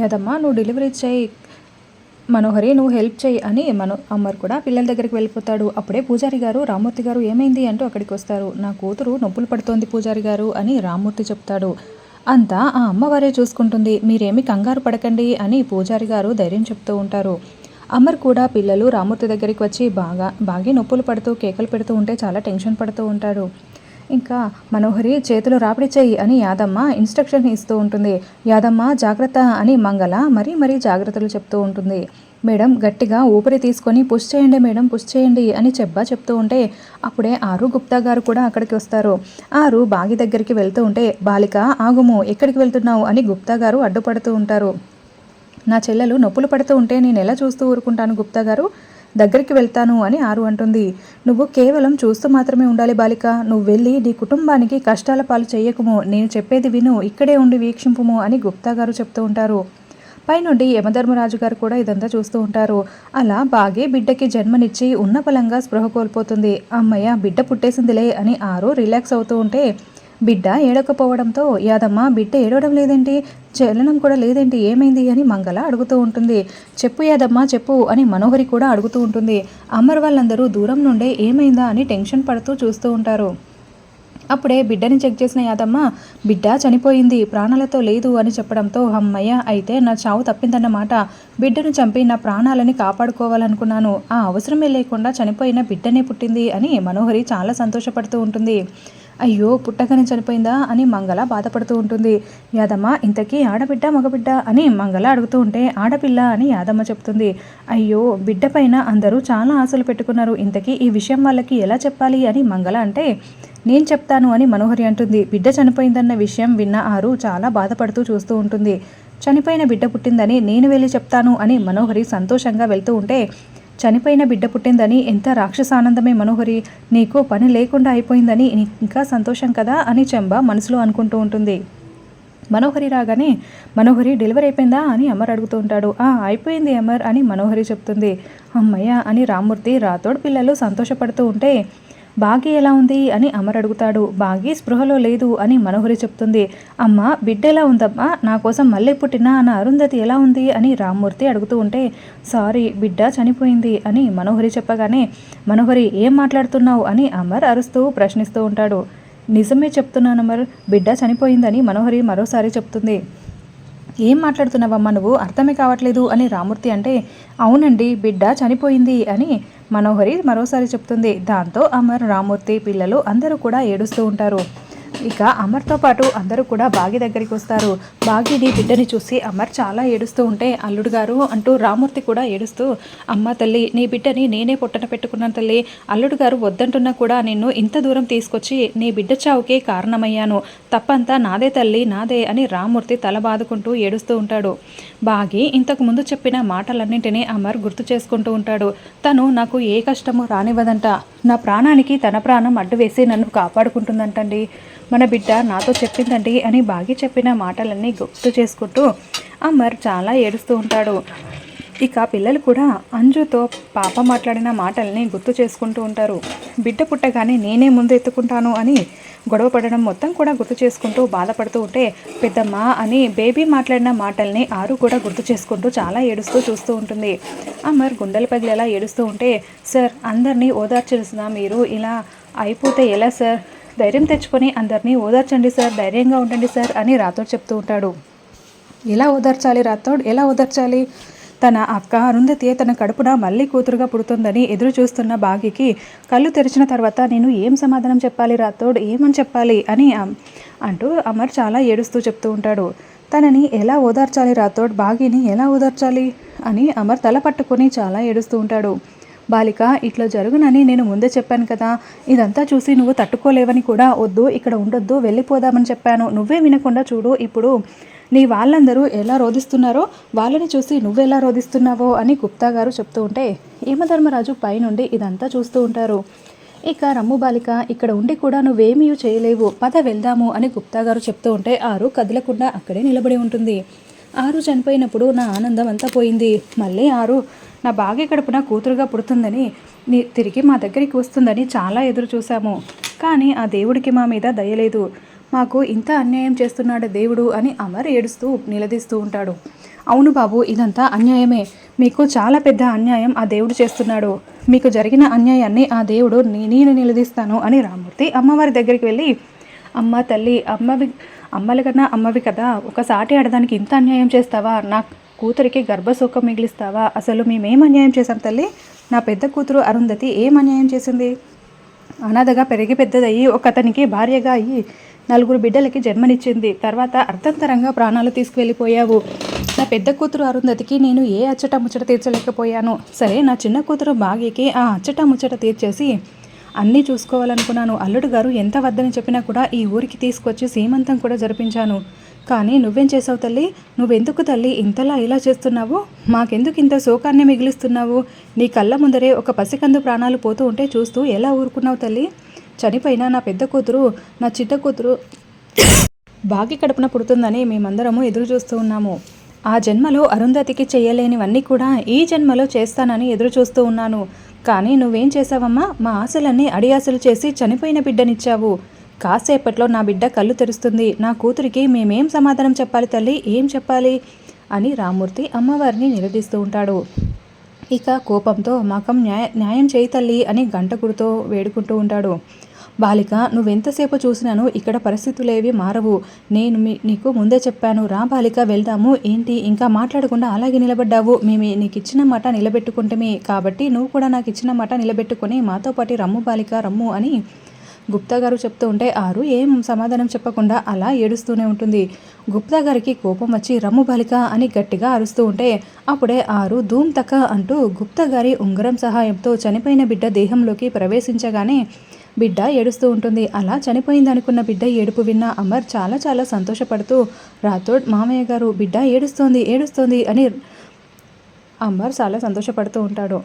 యాదమ్మ నువ్వు డెలివరీ చేయి. మనోహరి నువ్వు హెల్ప్ చేయి అని మనో అమ్మర్ కూడా పిల్లల దగ్గరికి వెళ్ళిపోతాడు. అప్పుడే పూజారి గారు రామూర్తి గారు ఏమైంది అంటూ అక్కడికి వస్తారు. నా కూతురు నొప్పులు పడుతోంది పూజారి గారు అని రామూర్తి చెప్తాడు. అంతా ఆ అమ్మవారే చూసుకుంటుంది. మీరేమి కంగారు పడకండి అని పూజారి గారు ధైర్యం చెప్తూ ఉంటారు. అమర్ కూడా పిల్లలు రామూర్తి దగ్గరికి వచ్చి బాగా బాగా నొప్పులు పడుతూ కేకలు పెడుతూ ఉంటే చాలా టెన్షన్ పడుతూ ఉంటాడు. ఇంకా మనోహరి చేతులు రాపిడి చెయ్యి అని యాదమ్మ ఇన్స్ట్రక్షన్ ఇస్తూ ఉంటుంది. యాదమ్మ జాగ్రత్త అని మంగళ మరీ మరీ జాగ్రత్తలు చెప్తూ ఉంటుంది. మేడం గట్టిగా ఊపిరి తీసుకొని పుష్ చేయండి మేడం పుష్ చేయండి అని చెప్పా చెప్తూ ఉంటే అప్పుడే ఆరు గుప్తా గారు కూడా అక్కడికి వస్తారు. ఆరు బాగి దగ్గరికి వెళ్తూ ఉంటే బాలిక ఆగుము ఎక్కడికి వెళ్తున్నావు? అని గుప్తా గారు అడ్డుపడుతూ ఉంటారు. నా చెల్లెలు నొప్పులు పడుతూ ఉంటే నేను ఎలా చూస్తూ ఊరుకుంటాను గుప్తా గారు? దగ్గరికి వెళ్తాను అని ఆరు అంటుంది. నువ్వు కేవలం చూస్తూ మాత్రమే ఉండాలి బాలిక. నువ్వు వెళ్ళి నీ కుటుంబానికి కష్టాల పాలు చేయకుము. నేను చెప్పేది విను. ఇక్కడే ఉండి వీక్షింపుము అని గుప్తా గారు చెప్తూ ఉంటారు. పైనుండి యమధర్మరాజు గారు కూడా ఇదంతా చూస్తూ ఉంటారు. అలా బాగే బిడ్డకి జన్మనిచ్చి ఉన్న ఫలంగా స్పృహ కోల్పోతుంది. అమ్మయ్య బిడ్డ పుట్టేసిందిలే అని ఆరు రిలాక్స్ అవుతూ ఉంటే బిడ్డ ఏడకపోవడంతో యాదమ్మ బిడ్డ ఏడవడం లేదేంటి? చలనం కూడా లేదేంటి? ఏమైంది? అని మంగళ అడుగుతూ ఉంటుంది. చెప్పు యాదమ్మ చెప్పు అని మనోహరి కూడా అడుగుతూ ఉంటుంది. అమ్మర్ వాళ్ళందరూ దూరం నుండే ఏమైందా అని టెన్షన్ పడుతూ చూస్తూ ఉంటారు. అప్పుడే బిడ్డని చెక్ చేసిన యాదమ్మ బిడ్డ చనిపోయింది ప్రాణాలతో లేదు అని చెప్పడంతో అమ్మయ్య అయితే నా చావు తప్పిందన్నమాట. బిడ్డను చంపి నా ప్రాణాలని కాపాడుకోవాలనుకున్నాను. ఆ అవసరమే లేకుండా చనిపోయిన బిడ్డనే పుట్టింది అని మనోహరి చాలా సంతోషపడుతూ ఉంటుంది. అయ్యో పుట్టగానే చనిపోయిందా అని మంగళ బాధపడుతూ ఉంటుంది. యాదమ్మ ఇంతకీ ఆడబిడ్డ మగబిడ్డ అని మంగళ అడుగుతూ ఉంటే ఆడపిల్ల అని యాదమ్మ చెప్తుంది. అయ్యో బిడ్డ పైన అందరూ చాలా ఆశలు పెట్టుకున్నారు. ఇంతకీ ఈ విషయం వాళ్ళకి ఎలా చెప్పాలి అని మంగళ అంటే నేను చెప్తాను అని మనోహరి అంటుంది. బిడ్డ చనిపోయిందన్న విషయం విన్న ఆరు చాలా బాధపడుతూ చూస్తూ ఉంటుంది. చనిపోయిన బిడ్డ పుట్టిందని నేను వెళ్ళి చెప్తాను అని మనోహరి సంతోషంగా వెళ్తూ ఉంటే చనిపోయిన బిడ్డ పుట్టిందని ఎంత రాక్షసానందమే మనోహరి నీకు పని లేకుండా అయిపోయిందని ఇంకా సంతోషం కదా అని చెంబ మనసులో అనుకుంటూ ఉంటుంది. మనోహరి రాగానే మనోహరి డెలివరీ అయిపోయిందా? అని అమర్ అడుగుతూ ఉంటాడు. ఆ అయిపోయింది అమర్ అని మనోహరి చెప్తుంది. అమ్మయ్య అని రామ్మూర్తి రాతోడు పిల్లలు సంతోషపడుతూ ఉంటే బాగి ఎలా ఉంది అని అమర్ అడుగుతాడు. బాగి స్పృహలో లేదు అని మనోహరి చెప్తుంది. అమ్మ బిడ్డ ఎలా ఉందమ్మా? నా కోసం మళ్ళీ పుట్టిన నా అరుంధతి ఎలా ఉంది అని రామ్మూర్తి అడుగుతూ ఉంటే సారీ బిడ్డ చనిపోయింది అని మనోహరి చెప్పగానే మనోహరి ఏం మాట్లాడుతున్నావు అని అమర్ అరుస్తూ ప్రశ్నిస్తూ ఉంటాడు. నిజమే చెప్తున్నాను అమర్ బిడ్డ చనిపోయిందని మనోహరి మరోసారి చెప్తుంది. ఏం మాట్లాడుతున్నావమ్మా నువ్వు? అర్థమే కావట్లేదు అని రామూర్తి అంటే అవునండి బిడ్డ చనిపోయింది అని మనోహరి మరోసారి చెప్తుంది దాంతో అమర్ రామూర్తి పిల్లలు అందరూ కూడా ఏడుస్తూ ఉంటారు. ఇక అమర్తో పాటు అందరూ కూడా బాగి దగ్గరికి వస్తారు. బాగిని బిడ్డని చూసి అమర్ చాలా ఏడుస్తూ ఉంటే అల్లుడు గారు అంటూ రామూర్తి కూడా ఏడుస్తూ అమ్మ తల్లి నీ బిడ్డని నేనే పొట్టన పెట్టుకున్నాను తల్లి. అల్లుడు గారు వద్దంటున్నా కూడా నిన్ను ఇంత దూరం తీసుకొచ్చి నీ బిడ్డ చావుకే కారణమయ్యాను. తప్పంతా నాదే తల్లి నాదే అని రామూర్తి తల బాదుకుంటూ ఏడుస్తూ ఉంటాడు. బాగి ఇంతకు ముందు చెప్పిన మాటలన్నింటినీ అమర్ గుర్తు చేసుకుంటూ ఉంటాడు. తను నాకు ఏ కష్టము రానివ్వదంట. నా ప్రాణానికి తన ప్రాణం అడ్డు వేసి నన్ను కాపాడుకుంటుందంటండి. మన బిడ్డ నాతో చెప్పిందండి అని బాగి చెప్పిన మాటలన్నీ గుర్తు చేసుకుంటూ అమర్ చాలా ఏడుస్తూ ఉంటాడు. ఇక పిల్లలు కూడా అంజుతో పాప మాట్లాడిన మాటల్ని గుర్తు చేసుకుంటూ ఉంటారు. బిడ్డ పుట్టగానే నేనే ముందు ఎత్తుకుంటాను అని గొడవ పడడం మొత్తం కూడా గుర్తు చేసుకుంటూ బాధపడుతూ ఉంటే పెద్దమ్మ అని బేబీ మాట్లాడిన మాటల్ని ఆరు కూడా గుర్తు చేసుకుంటూ చాలా ఏడుస్తూ చూస్తూ ఉంటుంది. అమర్ గుండెల పగిలేలా ఏడుస్తూ ఉంటే సార్ అందరినీ ఓదార్చాల్సిన మీరు. ఇలా అయిపోతే ఎలా సార్? ధైర్యం తెచ్చుకొని అందరినీ ఓదార్చండి సార్ ధైర్యంగా ఉండండి సార్ అని రాథోడ్ చెప్తూ ఉంటాడు. ఎలా ఓదార్చాలి రాథోడ్? ఎలా ఓదార్చాలి? తన అక్క అరుంధతి తన కడుపున మళ్ళీ కూతురుగా పుడుతుందని ఎదురు చూస్తున్న బాగికి కళ్ళు తెరిచిన తర్వాత నేను ఏం సమాధానం చెప్పాలి రాథోడ్? ఏమని చెప్పాలి అని అం- అంటూ అమర్ చాలా ఏడుస్తూ చెప్తూ ఉంటాడు. తనని ఎలా ఓదార్చాలి రాథోడ్? బాగిని ఎలా ఓదార్చాలి అని అమర్ తల పట్టుకొని చాలా ఏడుస్తూ ఉంటాడు. బాలిక ఇట్లా జరుగునని నేను ముందే చెప్పాను కదా. ఇదంతా చూసి నువ్వు తట్టుకోలేవని కూడా వద్దు ఇక్కడ ఉండొద్దు వెళ్ళిపోదామని చెప్పాను. నువ్వే వినకుండా చూడు ఇప్పుడు నీ వాళ్ళందరూ ఎలా రోధిస్తున్నారో వాళ్ళని చూసి నువ్వెలా రోధిస్తున్నావో అని గుప్తా గారు చెప్తూ ఉంటే యమధర్మరాజు పైనుండి ఇదంతా చూస్తూ ఉంటారు. ఇక రమ్ము బాలిక ఇక్కడ ఉండి కూడా నువ్వేమీ చేయలేవు పద వెళ్దాము అని గుప్తా గారు చెప్తూ ఉంటే ఆరు కదలకుండా అక్కడే నిలబడి ఉంటుంది. ఆరు చనిపోయినప్పుడు నా ఆనందం అంతా పోయింది. మళ్ళీ ఆరు నా బాగా కడుపున కూతురుగా పుడుతుందని తిరిగి మా దగ్గరికి వస్తుందని చాలా ఎదురు చూశాము. కానీ ఆ దేవుడికి మా మీద దయలేదు మాకు ఇంత అన్యాయం చేస్తున్నాడు దేవుడు అని అమర్ ఏడుస్తూ నిలదీస్తూ ఉంటాడు. అవును బాబు ఇదంతా అన్యాయమే. మీకు చాలా పెద్ద అన్యాయం ఆ దేవుడు చేస్తున్నాడు. మీకు జరిగిన అన్యాయాన్ని ఆ దేవుడు నే- నేను నిలదీస్తాను అని రామూర్తి అమ్మవారి దగ్గరికి వెళ్ళి అమ్మ తల్లి అమ్మవి అమ్మల కన్నా అమ్మవి కదా ఒక సాటి ఆడదానికి ఇంత అన్యాయం చేస్తావా? నాకు కూతురికి గర్భశోకం మిగిలిస్తావా? అసలు మేమేం అన్యాయం చేశాం తల్లి? నా పెద్ద కూతురు అరుంధతి ఏం అన్యాయం చేసింది? అనాథగా పెరిగి పెద్దదయ్యి ఒక అతనికి భార్యగా అయ్యి నలుగురు బిడ్డలకి జన్మనిచ్చింది. తర్వాత అర్థంతరంగా ప్రాణాలు తీసుకువెళ్ళిపోయావు. నా పెద్ద కూతురు అరుంధతికి నేను ఏ అచ్చట ముచ్చట తీర్చలేకపోయాను. సరే నా చిన్న కూతురు భాగ్యకి ఆ అచ్చట ముచ్చట తీర్చేసి అన్నీ చూసుకోవాలనుకున్నాను. అల్లుడు గారు ఎంత వద్దని చెప్పినా కూడా ఈ ఊరికి తీసుకొచ్చి సీమంతం కూడా జరిపించాను. కానీ నువ్వేం చేసావు తల్లి? నువ్వెందుకు తల్లి? ఇంతలా ఇలా చేస్తున్నావు? మాకెందుకు ఇంత శోకాన్ని మిగిలిస్తున్నావు? నీ కళ్ళ ముందరే ఒక పసికందు ప్రాణాలు పోతూ ఉంటే చూస్తూ ఎలా ఊరుకున్నావు తల్లి? చనిపోయిన నా పెద్ద కూతురు నా చిట్ట కూతురు బాగి కడుపున పుడుతుందని మేమందరము ఎదురు చూస్తూ ఉన్నాము. ఆ జన్మలో అరుంధతికి చేయలేనివన్నీ కూడా ఈ జన్మలో చేస్తానని ఎదురు చూస్తూ ఉన్నాను. కానీ నువ్వేం చేశావమ్మా? మా ఆశలన్నీ అడియాసలు చేసి చనిపోయిన బిడ్డనిచ్చావు. కాసేపట్లో నా బిడ్డ కళ్ళు తెరుస్తుంది. నా కూతురికి మేమేం సమాధానం చెప్పాలి తల్లి? ఏం చెప్పాలి? అని రామూర్తి అమ్మవారిని నిలదీస్తూ ఉంటాడు. ఇక కోపంతో మకం న్యాయ న్యాయం చేయి తల్లి అని గంట వేడుకుంటూ ఉంటాడు. బాలిక నువ్వెంతసేపు చూసినాను ఇక్కడ పరిస్థితులేవి మారవు. నేను మీ నీకు ముందే చెప్పాను. రా బాలిక వెళ్దాము. ఏంటి? ఇంకా మాట్లాడకుండా అలాగే నిలబడ్డావు. మేము నీకు ఇచ్చిన మాట నిలబెట్టుకుంటమే. కాబట్టి నువ్వు కూడా నాకు ఇచ్చిన మాట నిలబెట్టుకొని మాతో పాటు రమ్ము బాలిక రమ్ము అని గుప్తా గారు చెప్తూ ఉంటే ఆరు ఏం సమాధానం చెప్పకుండా అలా ఏడుస్తూనే ఉంటుంది. గుప్తా గారికి కోపం వచ్చి రమ్ము బాలిక అని గట్టిగా అరుస్తూ ఉంటే అప్పుడే ఆరు ధూమ్ తక అంటూ గుప్తా గారి ఉంగరం సహాయంతో చనిపోయిన బిడ్డ దేహంలోకి ప్రవేశించగానే బిడ్డ ఏడుస్తూ ఉంటుంది. అలా చనిపోయింది అనుకున్న బిడ్డ ఏడుపు విన్న అమర్ చాలా చాలా సంతోషపడుతూ రాథోడ్ మామయ్య గారు బిడ్డ ఏడుస్తోంది ఏడుస్తోంది అని అమర్ చాలా సంతోషపడుతూ ఉంటాడు.